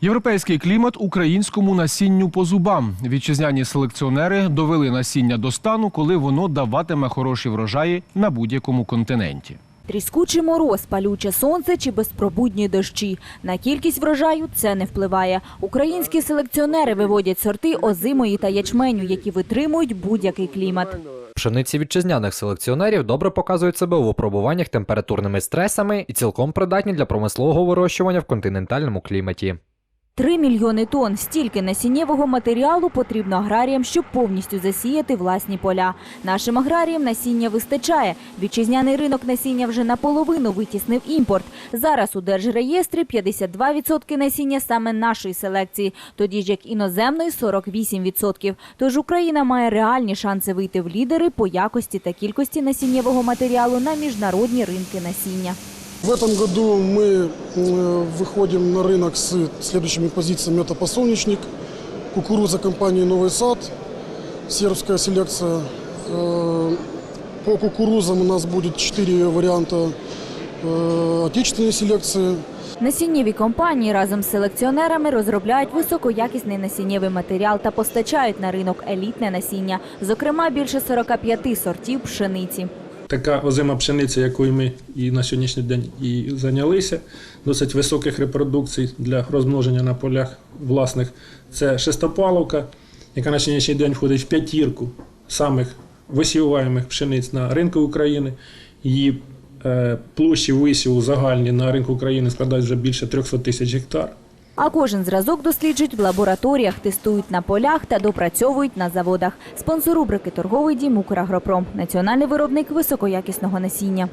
Європейський клімат українському насінню по зубам. Вітчизняні селекціонери довели насіння до стану, коли воно даватиме хороші врожаї на будь-якому континенті. Тріскучий мороз, палюче сонце чи безпробудні дощі. На кількість врожаю це не впливає. Українські селекціонери виводять сорти озимої та ячменю, які витримують будь-який клімат. Пшениці вітчизняних селекціонерів добре показують себе у випробуваннях температурними стресами і цілком придатні для промислового вирощування в континентальному кліматі. Три мільйони тонн стільки насіннєвого матеріалу потрібно аграріям, щоб повністю засіяти власні поля. Нашим аграріям насіння вистачає. Вітчизняний ринок насіння вже наполовину витіснив імпорт. Зараз у держреєстрі 52% насіння саме нашої селекції, тоді ж як іноземної 48%. Тож Україна має реальні шанси вийти в лідери по якості та кількості насіннєвого матеріалу на міжнародні ринки насіння. В этом году мы э, выходим на рынок с следующими позициями. Это подсолнечник, кукуруза компании «Новый сад», сербская селекция. Э, По кукурузам у нас будет 4 варианта э, отечественной селекции. Насіннєві компанії разом з селекціонерами розробляють високоякісний насіннєвий матеріал та постачають на ринок елітне насіння, зокрема більше 45 сортів пшениці. Така озима пшениця, якою ми і на сьогоднішній день і зайнялися, досить високих репродукцій для розмноження на полях власних. Це шестопаловка, яка на сьогоднішній день входить в п'ятірку самих висіваємих пшениць на ринку України. Її е, площі висіву загальні на ринку України складають вже більше 300 тисяч гектар. А кожен зразок досліджують в лабораторіях, тестують на полях та допрацьовують на заводах. Спонсор рубрики торговий дім «Украгропром» – національний виробник високоякісного насіння.